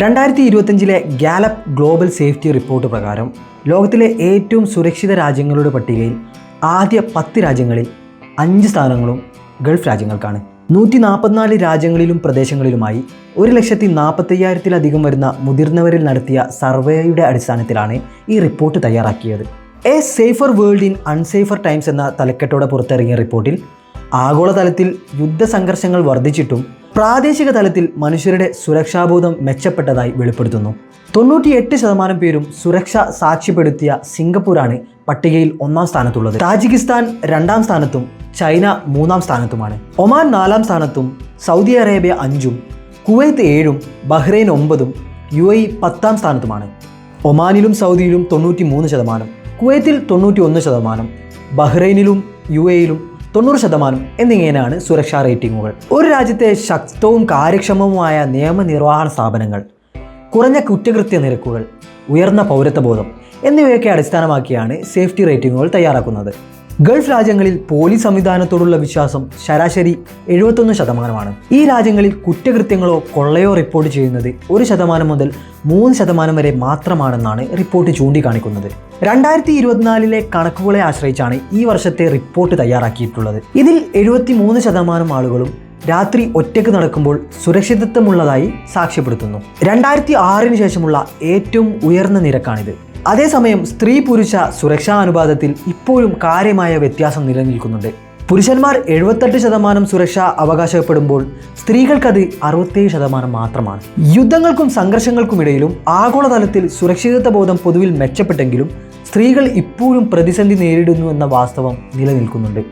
രണ്ടായിരത്തി ഇരുപത്തഞ്ചിലെ Gallup global safety report പ്രകാരം ലോകത്തിലെ ഏറ്റവും സുരക്ഷിത രാജ്യങ്ങളുടെ പട്ടികയിൽ ആദ്യ പത്ത് രാജ്യങ്ങളിൽ അഞ്ച് സ്ഥാനങ്ങളും ഗൾഫ് രാജ്യങ്ങൾക്കാണ്. നൂറ്റി നാൽപ്പത്തിനാല് രാജ്യങ്ങളിലും പ്രദേശങ്ങളിലുമായി ഒരു ലക്ഷത്തി നാൽപ്പത്തയ്യായിരത്തിലധികം വരുന്ന മുതിർന്നവരിൽ നടത്തിയ സർവേയുടെ അടിസ്ഥാനത്തിലാണ് ഈ റിപ്പോർട്ട് തയ്യാറാക്കിയത്. A safer world in unsafer times എന്ന തലക്കെട്ടോടെ പുറത്തിറങ്ങിയ റിപ്പോർട്ടിൽ ആഗോളതലത്തിൽ യുദ്ധസംഘർഷങ്ങൾ വർദ്ധിച്ചിട്ടും പ്രാദേശിക തലത്തിൽ മനുഷ്യരുടെ സുരക്ഷാബോധം മെച്ചപ്പെട്ടതായി വെളിപ്പെടുത്തുന്നു. തൊണ്ണൂറ്റിയെട്ട് ശതമാനം പേരും സുരക്ഷ സാക്ഷ്യപ്പെടുത്തിയ സിംഗപ്പൂരാണ് പട്ടികയിൽ ഒന്നാം സ്ഥാനത്തുള്ളത്. താജിക്കിസ്ഥാൻ രണ്ടാം സ്ഥാനത്തും ചൈന മൂന്നാം സ്ഥാനത്തുമാണ്. ഒമാൻ നാലാം സ്ഥാനത്തും സൗദി അറേബ്യ അഞ്ചും കുവൈത്ത് ഏഴും ബഹ്റൈൻ ഒമ്പതും യു എ പത്താം സ്ഥാനത്തുമാണ്. ഒമാനിലും സൗദിയിലും തൊണ്ണൂറ്റി മൂന്ന് ശതമാനം കുവൈത്തിൽ തൊണ്ണൂറ്റി ഒന്ന് ശതമാനം ബഹ്റൈനിലും യു എയിലും തൊണ്ണൂറ് ശതമാനം എന്നിങ്ങനെയാണ് സുരക്ഷാ റേറ്റിംഗുകൾ. ഒരു രാജ്യത്തെ ശക്തവും കാര്യക്ഷമവുമായ നിയമനിർവഹണ സ്ഥാപനങ്ങൾ കുറഞ്ഞ കുറ്റകൃത്യ നിരക്കുകൾ ഉയർന്ന പൗരത്വബോധം എന്നിവയൊക്കെ അടിസ്ഥാനമാക്കിയാണ് സേഫ്റ്റി റേറ്റിംഗുകൾ തയ്യാറാക്കുന്നത്. ഗൾഫ് രാജ്യങ്ങളിൽ പോലീസ് സംവിധാനത്തോടുള്ള വിശ്വാസം ശരാശരി എഴുപത്തൊന്ന് ശതമാനമാണ്. ഈ രാജ്യങ്ങളിൽ കുറ്റകൃത്യങ്ങളോ കൊള്ളയോ റിപ്പോർട്ട് ചെയ്യുന്നത് ഒരു ശതമാനം മുതൽ മൂന്ന് ശതമാനം വരെ മാത്രമാണെന്നാണ് റിപ്പോർട്ട് ചൂണ്ടിക്കാണിക്കുന്നത്. രണ്ടായിരത്തി ഇരുപത്തിനാലിലെ കണക്കുകളെ ആശ്രയിച്ചാണ് ഈ വർഷത്തെ റിപ്പോർട്ട് തയ്യാറാക്കിയിട്ടുള്ളത്. ഇതിൽ എഴുപത്തി മൂന്ന് ശതമാനം ആളുകളും രാത്രി ഒറ്റയ്ക്ക് നടക്കുമ്പോൾ സുരക്ഷിതത്വമുള്ളതായി സാക്ഷ്യപ്പെടുത്തുന്നു. രണ്ടായിരത്തി ആറിന് ശേഷമുള്ള ഏറ്റവും ഉയർന്ന നിരക്കാണിത്. അതേസമയം സ്ത്രീ പുരുഷ സുരക്ഷാ അനുപാതത്തിൽ ഇപ്പോഴും കാര്യമായ വ്യത്യാസം നിലനിൽക്കുന്നുണ്ട്. പുരുഷന്മാർ എഴുപത്തെട്ട് ശതമാനം സുരക്ഷ അവകാശപ്പെടുമ്പോൾ സ്ത്രീകൾക്കത് അറുപത്തേഴ് ശതമാനം മാത്രമാണ്. യുദ്ധങ്ങൾക്കും സംഘർഷങ്ങൾക്കുമിടയിലും ആഗോളതലത്തിൽ സുരക്ഷിതത്വ ബോധം പൊതുവിൽ മെച്ചപ്പെട്ടെങ്കിലും സ്ത്രീകൾ ഇപ്പോഴും പ്രതിസന്ധി നേരിടുന്നു എന്ന വാസ്തവം നിലനിൽക്കുന്നുണ്ട്.